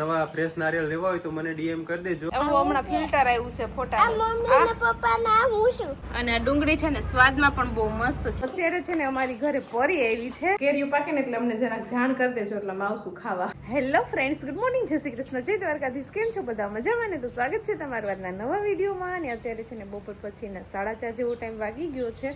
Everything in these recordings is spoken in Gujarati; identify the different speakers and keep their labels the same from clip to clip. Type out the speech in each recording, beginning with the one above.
Speaker 1: નવા ફ્રેશ નારિયેલ લેવા હોય તો મને ડીએમ કરી દેજો.
Speaker 2: હમણાં ફિલ્ટર આવ્યું છે ફોટા અને આ ડુંગળી છે ને સ્વાદમાં પણ બહુ મસ્ત છે. અત્યારે છે ને અમારી ઘરે પરી આવી છે. કેરીઓ પાકે ને એટલે અમને જરાક જાણ કરી દેજો એટલે અમે આવશું ખાવા. હેલો ફ્રેન્ડ્સ ગુડ મોર્નિંગ જય શ્રી કૃષ્ણ. જય દ્વારકાધીશ. કેમ છો બધા? મજામાં ને? તો સ્વાગત છે તમારા આજના નવા વિડીયોમાં. અને અત્યારે છે ને બપોર પછીના સાડા ચાર જેવો ટાઈમ વાગી ગયો છે.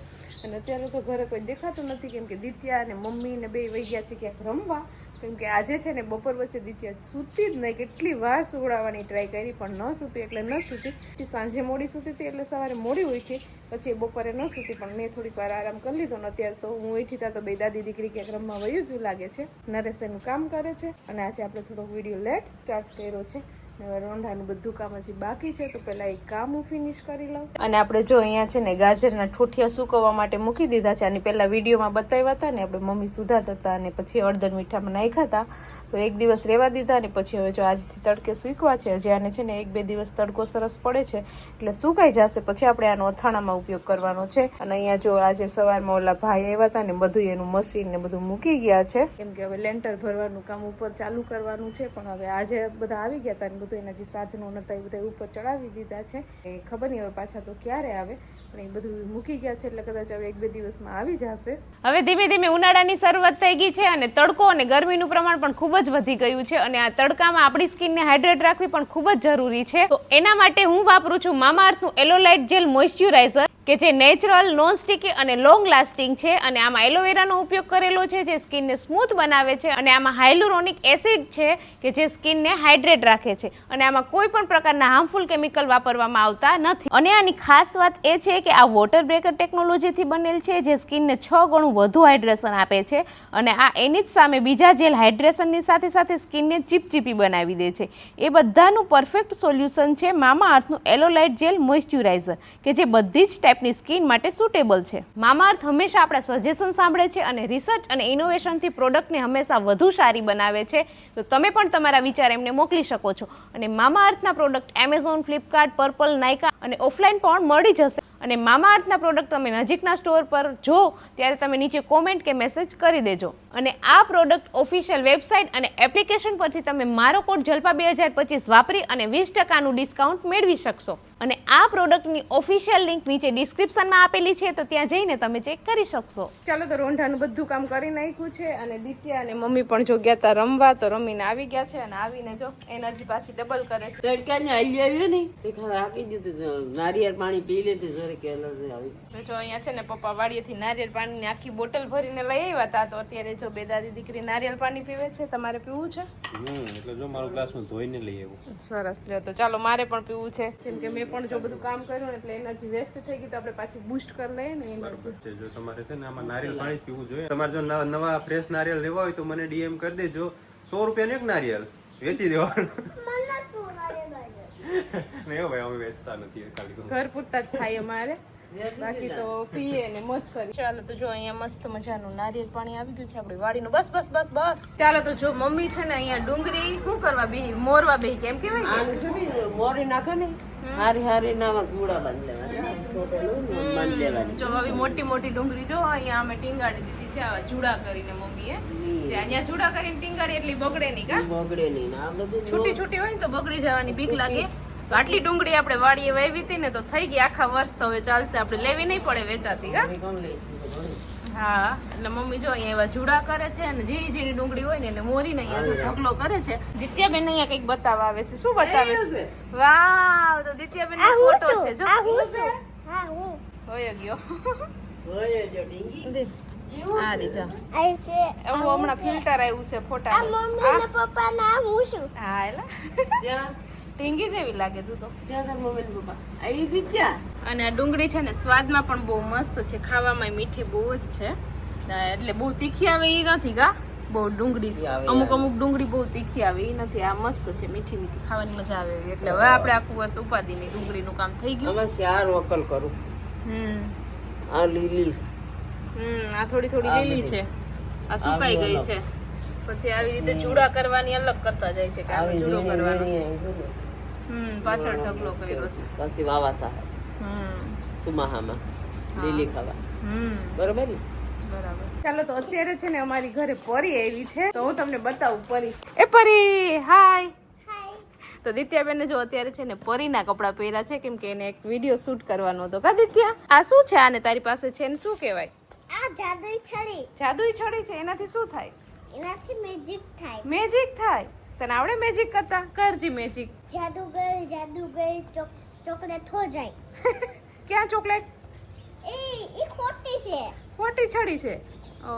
Speaker 2: અને અત્યારે તો ઘરે કોઈ દેખાતું નથી કેમ કે દિત્યા અને મમ્મી ને બે વહી ગયા છે ક્યાંક રમવા. કેમ કે આજે છે ને બપોર વચ્ચે દિત્યા સૂતી જ નહીં. કેટલી વાર સુવડાવવાની ટ્રાય કરી, પણ ન સૂતી એટલે ન સૂતી. સાંજે મોડી સૂતી હતી એટલે સવારે મોડી હોય છે પછી બપોરે ન સૂતી, પણ મેં થોડીક વાર આરામ કરી લીધો ને અત્યારે તો હું ઉઠી તા તો બે દાદી દીકરી ક્યાંક રમવા વયું ગયું લાગે છે. નરેશ એનું કામ કરે છે અને આજે આપણે થોડોક વીડિયો લેટ સ્ટાર્ટ કર્યો છે. રોંઢાનું બધું કામ હજી બાકી છે તો પહેલા એ કામ હું ફિનિશ કરી લઉં. અને આપણે જો અહીંયા છે ને ગાજરના ઠોઠિયા સુકવવા માટે મૂકી દીધા છે અને પહેલા વિડીયોમાં બતાવ્યા હતા ને આપણે મમ્મી સુધારતા હતા અને પછી હળદર મીઠામાં નાખ્યા હતા તો એક દિવસ રહેવા દીધા અને પછી હવે જો આજથી તડકે સૂકવા છે હજી આને છે ને એક બે દિવસ તડકો સરસ પડે છે એટલે સુકાઈ જશે પછી આપણે આનો અથાણામાં ઉપયોગ કરવાનો છે. અને અહીંયા જો આજે સવારમાં ઓલા ભાઈ આવ્યા હતા ને બધું એનું મશીન ને બધું મૂકી ગયા છે. કેમ કે હવે લેન્ટર ભરવાનું કામ ઉપર ચાલુ કરવાનું છે પણ હવે આજે બધા આવી ગયા હતા ને બધું એના જે સાધનો નતા એ બધા ઉપર ચડાવી દીધા છે. એ ખબર નહીં હવે પાછા તો ક્યારે આવે, પણ એ બધું મૂકી ગયા છે એટલે કદાચ હવે એક બે દિવસમાં આવી જશે. હવે ધીમે ધીમે ઉનાળાની શરૂઆત થઈ ગઈ છે અને તડકો અને ગરમીનું પ્રમાણ પણ ખૂબ જ વધી ગયું છે અને આ તડકામાં આપણી સ્કિનને હાઇડ્રેટ રાખવી પણ ખૂબ જ જરૂરી છે. તો એના માટે હું વાપરું છું મામા અર્થનું એલોલાઇટ જેલ મોઇશ્ચરાઇઝર કે જે નેચરલ નોન સ્ટિકી અને લોંગ લાસ્ટિંગ છે અને આમાં એલોવેરાનો ઉપયોગ કરેલો છે, જે સ્કિનને સ્મૂથ બનાવે છે અને આમાં હાઇલુરોનિક એસિડ છે કે જે સ્કિનને હાઇડ્રેટ રાખે છે. અને આમાં કોઈ પણ પ્રકારના હાર્મફુલ કેમિકલ વાપરવામાં આવતા નથી. અને આની ખાસ વાત એ છે કે આ વોટર બ્રેકર ટેકનોલોજીથી બનેલ છે, જે સ્કિનને છ ગણું વધુ હાઇડ્રેશન આપે છે અને આ એની જ સામે બીજા જેલ હાઇડ્રેશનની સાથે સાથે સ્કિનને ચીપચીપી બનાવી દે છે. એ બધાનું પરફેક્ટ સોલ્યુશન છે મામા અર્થનું એલોલાઇટ જેલ મોઇસ્ચ્યુરાઇઝર કે જે બધી જ ટાઈપની સ્કિન માટે સુટેબલ છે. મામાઅર્થ હંમેશા આપણા સજેશન સાંભળે છે અને રિસર્ચ અને ઇનોવેશનથી પ્રોડક્ટને હંમેશા વધુ સારી બનાવે છે. તો તમે પણ તમારા વિચાર એમને મોકલી શકો છો. અને મામાઅર્થના product Amazon Flipkart Purplle Nykaa અને ઓફલાઈન પણ મળી જશે. અને મામાઅર્થના પ્રોડક્ટ તમે નજીકના સ્ટોર પર જો, ત્યારે તમે નીચે કોમેન્ટ કે મેસેજ કરી દેજો. અને આ પ્રોડક્ટ ઓફિશિયલ વેબસાઇટ અને એપ્લિકેશન પરથી તમે મારો કોડ જલપા બે હજાર પચીસ વાપરી અને વીસ ટકાનું ડિસ્કાઉન્ટ મેળવી શકશો. અને આ પ્રોડક્ટની ઓફિશિયલ લિંક નીચે ડિસ્ક્રિપ્શનમાં આપેલી છે તો ત્યાં જઈને તમે ચેક કરી શકશો. ચાલો તો રોંઢાનું બધું કામ કરી નાખ્યું છે અને દિત્યા અને મમ્મી પણ જો ગયા હતા રમવા તો રમીને આવી ગયા છે અને આવીને જો એનર્જી પાછી ડબલ કરે છે.
Speaker 3: તડકાને હલી આવ્યો ને તે ખરા આપી દીધું નારિયેળ પાણી પી લીધું જરી કે એલર્જી આવી.
Speaker 2: જો અહીંયા છે ને પપ્પા વાડીએથી નારિયેળ પાણીની આખી બોટલ ભરીને લઈ આવ્યા હતા તો અત્યારે જો બે દાદી દીકરી નારિયેળ પાણી પીવે છે તમારે પીવું છે?
Speaker 1: એટલે જો મારો ગ્લાસ હું ધોઈને લઈ આવ્યો.
Speaker 2: સરસ. લ્યો તો ચાલો મારે પણ પીવું છે. કેમ કે મેં પણ જો બધું કામ કર્યું એટલે એનર્જી વેસ્ટ થઈ ગઈ તો આપણે પાછી બૂસ્ટ કરી લઈએ ને
Speaker 1: બરોબર છે. જો તમારે છે ને આમાં નારિયેલ પાણી જ પીવું જોઈએ. તમારે જો નવા- ફ્રેશ નારિયેલ લેવા હોય તો મને ડીએમ કરી દેજો. સો રૂપિયાનું એક નારિયેલ વેચી દેવાનું. નહીં ભાઈ અમે વેચતા નથી ખાલી
Speaker 2: ઘર પૂરતા જ થાય અમારે. બાકી તો પીએ ને મોજ કરી ચાલો તો જો અહીંયા મસ્ત મજાનું નારિયેલ પાણી આવી ગયું છે આપણી વાડીનું. બસ બસ બસ બસ. ચાલો તો જો મમ્મી છે ને અહીંયા ડુંગળી શું કરવા બેહી? મોરવા બેહી કેમ કેવાય
Speaker 3: મોરી નાખે ને હારી હારી નામાં કુડા બાંધ લેવાના.
Speaker 2: જો આવી મોટી મોટી ડુંગળી જો અહીંયા અમે ટીંગાડી દીધી છે આ જુડા કરીને મમ્મીએ. જે અહીંયા જુડા કરીને ટીંગાડી એટલી બગડે નહીં કા?
Speaker 3: બગડે નહીં ને આ બધું
Speaker 2: છૂટી છૂટી હોય ને તો બગડી જવાની બીક લાગે. તો આટલી ડુંગળી આપણે વાડીએ વાવી હતી ને તો થઈ ગઈ આખા વર્ષ હવે ચાલશે આપણે લેવી નહીં પડે વેચાતી કા? હા એટલે મમ્મી જો અહીંયા એવા જુડા કરે છે અને ઝીણી ઝીણી ડુંગળી હોય ને એને મોરીને અહીંયા ઢોકલો કરે છે. દિત્યાબેન અહીંયા કંઈક બતાવવા આવે છે. શું બતાવે છે? વાવ તો દિત્યાબેન ફોટો છે? જો. હોય ગયો.
Speaker 3: હોય જો. ડીંગી.
Speaker 2: હા રીજા એવું હમણાં ફિલ્ટર આવ્યું છે ફોટા હા? એલા. ઢીંગી જેવી લાગે તું તો.
Speaker 3: ત્યાં તાર મમ્મી ને પપ્પા આવી દીધા
Speaker 2: અને આ ડુંગળી છે ને સ્વાદમાં પણ બહુ મસ્ત છે. ખાવામાં મીઠી બહુ જ છે. એટલે બહુ તીખી આવે એ નથી કા બહુ ડુંગળી.
Speaker 3: આવે,
Speaker 2: અમુક અમુક ડુંગળી બહુ તીખી આવે એ નથી. આ મસ્ત છે મીઠી મીઠી. ખાવાની મજા આવે એવી. એટલે હવે આપણે આખું વર્ષ ઉપાધિની ડુંગળીનું કામ થઈ ગયું.
Speaker 3: હવે ચાર વકલ કરું.
Speaker 2: હમ.
Speaker 3: આ લીલી
Speaker 2: હમ આ થોડી થોડી લીલી છે. આ સુકાઈ ગઈ છે. પછી આવી રીતે ચૂડા કરવાની અલગ કરતા જાય છે કે
Speaker 3: આવી
Speaker 2: ચૂડો કરવાનો છે. હમ પાછળ ઢગલો કર્યો છે.
Speaker 3: પછી વાવા થાય. સુમાહામાં. લીલી ખાવા. બરોબર ને?
Speaker 2: બરાબર. ચાલો તો અત્યારે છે ને અમારી ઘરે પરી આવી છે તો હું તમને બતાવું પરી. એ પરી હાય. તો દિત્યાબેને જો અત્યારે છે ને પરીના કપડાં પહેર્યા છે કેમ કે એને એક વીડિયો શૂટ કરવાનો હતો. કા દિત્યા? આ શું છે આને તારી પાસે છે ને શું કહેવાય?
Speaker 4: આ જાદુઈ છડી.
Speaker 2: જાદુઈ છડી છે એનાથી શું થાય?
Speaker 4: એનાથી મેજિક થાય.
Speaker 2: મેજિક થાય? તને આવડે મેજિક કરતા? કરજી મેજિક
Speaker 4: જાદુગર જાદુગર ચોક- ચોકલેટ હો જાય.
Speaker 2: ક્યાં ચોકલેટ?
Speaker 4: એ એ ખોટી છે.
Speaker 2: ખોટી છડી છે. ઓ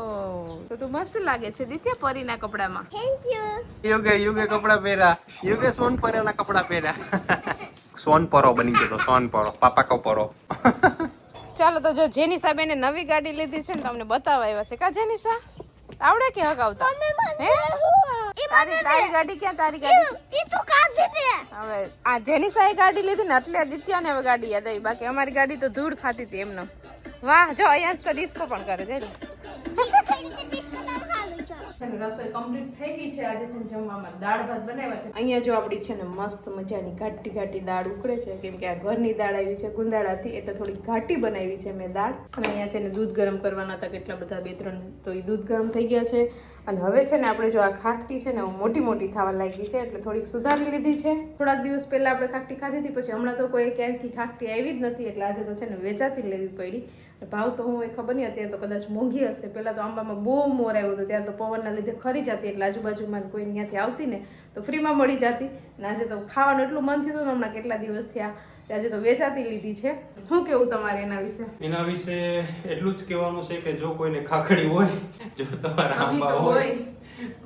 Speaker 2: તો તું મસ્ત લાગે છે દિત્યા પરીના કપડામાં.
Speaker 4: થેન્ક યુ
Speaker 1: યુગે યુગે કપડા પહેર્યા. યુગે સોન પરેના કપડા પહેર્યા. સોન પરો બની ગયો તો સોન પરો. પાપા કો પરો.
Speaker 2: ચાલો તો જો જેનિસા બેને નવી ગાડી લીધી છે ને તમને બતાવવા આવ્યા છે. કા જેનિસા? આવડે કે હગાવતા હે? તારી તારી ગાડી ક્યાં? તારી ગાડી?
Speaker 4: એ તો કાઢી દે
Speaker 2: હવે આ જેની સાઈ ગાડી લીધી ને એટલે દિત્યાને હવે ગાડી યાદ આવી. બાકી અમારી ગાડી તો ધૂળ ખાતી હતી એમનો. વાહ જો અહીંયા તો ડિસ્કો પણ કરે છે રસોઈ કમ્પ્લીટ થઈ ગઈ છે. આજે છે જમવામાં દાળ ભાત બનાવ્યા છે. અહીંયા જો આપણી છે ને મસ્ત મજાની ઘાટી ઘાટી દાળ ઉકળે છે. કેમ કે આ ઘરની દાળ આવી છે ગુંદાળાથી એટલે થોડી ઘાટી બનાવી છે મેં દાળ. અને અહીંયા છે ને દૂધ ગરમ કરવાના હતા કેટલા બધા, બે, ત્રણ, તો એ દૂધ ગરમ થઈ ગયા છે. અને હવે છે ને આપણે જો આ ખાકટી છે ને મોટી મોટી થવા લાગી છે, એટલે થોડીક સુધારી લીધી છે. થોડાક દિવસ પહેલાં આપણે ખાકટી ખાધી હતી, પછી હમણાં તો કોઈ ક્યાંયથી ખાકટી આવી જ નથી, એટલે આજે તો છે ને વેચાતી લેવી પડી. ભાવ તો હું એ ખબર નહીં અત્યારે તો કદાચ મોંઘી હશે. પહેલાં તો આંબામાં બહુ મોર આવ્યો હતો ત્યારે તો પવનના લીધે ખરી જતી એટલે આજુબાજુમાં કોઈ ત્યાંથી આવતી ને તો ફ્રીમાં મળી જતી અને આજે તો ખાવાનું એટલું મન થયું હતું હમણાં કેટલા દિવસ થયા આજે તો વેચાતી લીધી છે. શું કેવું તમારે એના વિશે?
Speaker 1: એના વિશે એટલું જ કહેવાનું છે કે જો કોઈને ખાખડી હોય જો તમારા આંબા હોય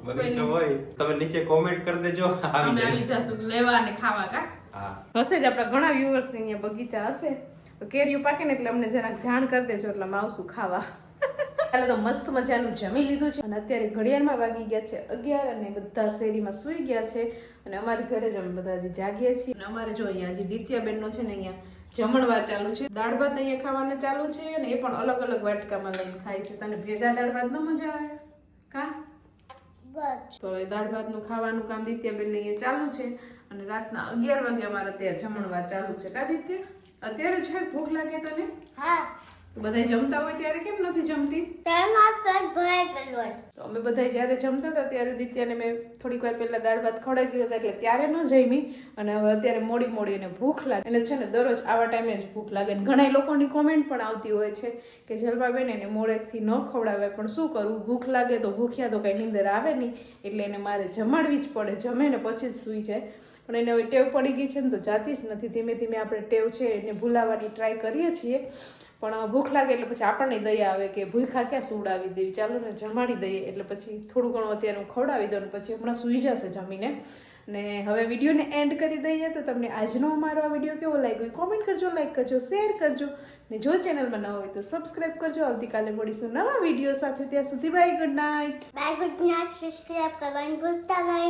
Speaker 1: બગીચો હોય તમે નીચે કોમેન્ટ કરી દેજો આવી જશે.
Speaker 2: લેવા અને ખાવા કા?
Speaker 1: હા.
Speaker 2: હશે જ આપણા ઘણા વ્યુઅર્સ અહીંયા બગીચા હશે. તો કેરીઓ પાકે ને એટલે અમને જરાક જાણ કરી દેજો એટલે અમે આવશું ખાવા. એટલે તો મસ્ત મજાનું જમી લીધું છે. અને અત્યારે ઘડિયાળમાં વાગી ગયા છે અગિયાર અને બધા શેરીમાં સૂઈ ગયા છે. અને અમારી ઘરે જ અમે બધા હજી જાગીએ છીએ. અને અમારે જો અહીંયા હજી દિત્યાબેનનો છે ને અહીંયા જમણવાર ચાલુ છે. દાળ ભાત અહીંયા ખાવાને ચાલુ છે અને એ પણ અલગ અલગ વાટકામાં લઈને ખાય છે. તને ભેગા દાળ ભાત ન મજા આવે? કા?
Speaker 4: બસ.
Speaker 2: તો હવે દાળ ભાતનું ખાવાનું કામ દિત્યાબેન અહીંયા ચાલુ છે. અને રાતના અગિયાર વાગે અમારે અત્યારે જમણવાર ચાલુ છે. કા દિત્ય? અત્યારે છે ભૂખ લાગે તને?
Speaker 4: હા.
Speaker 2: બધા જમતા હોય ત્યારે કેમ નથી જમતી? તો અમે બધા જ્યારે જમતા હતા ત્યારે દિત્યાને મેં થોડીક વાર પહેલા દાળ ભાત ખવડાવી દીધા હતા એટલે ત્યારે ન જમી અને હવે અત્યારે મોડી મોડી એને ભૂખ લાગે. એટલે છે ને દરરોજ આવા ટાઈમે જ ભૂખ લાગે. અને ઘણા લોકોની કોમેન્ટ પણ આવતી હોય છે કે જલપાબેન એને મોડેકથી ન ખવડાવે પણ શું કરવું ભૂખ લાગે તો ભૂખ્યા તો કઈ નીંદર આવે નહીં એટલે એને મારે જમાડવી જ પડે. જમે ને પછી જ સૂઈ જાય. પણ એને હવે ટેવ પડી ગઈ છે ને તો જાતી જ નથી. ધીમે ધીમે આપણે ટેવ છે એને ભૂલાવવાની ટ્રાય કરીએ છીએ. પણ ભૂખ લાગે એટલે પછી આપણને દયા આવે કે ભૂખા ક્યાં સુવડાવી દેવી? ચાલો ને, જમાડી દઈએ. એટલે પછી થોડું ઘણું અત્યારે હું ખવડાવી દઉં પછી હમણાં સૂઈ જશે જમીને. ને હવે વિડીયોને એન્ડ કરી દઈએ તો તમને આજનો અમારો આ વીડિયો કેવો લાગ્યો કોમેન્ટ કરજો લાઈક કરજો શેર કરજો. ને જો ચેનલમાં ન હોય તો સબસ્ક્રાઈબ કરજો. આવતીકાલે મળીશું નવા વીડિયો સાથે. ત્યાં સુધી bye good night
Speaker 4: bye good night subscribe કરવાનું ભૂલતા નહીં.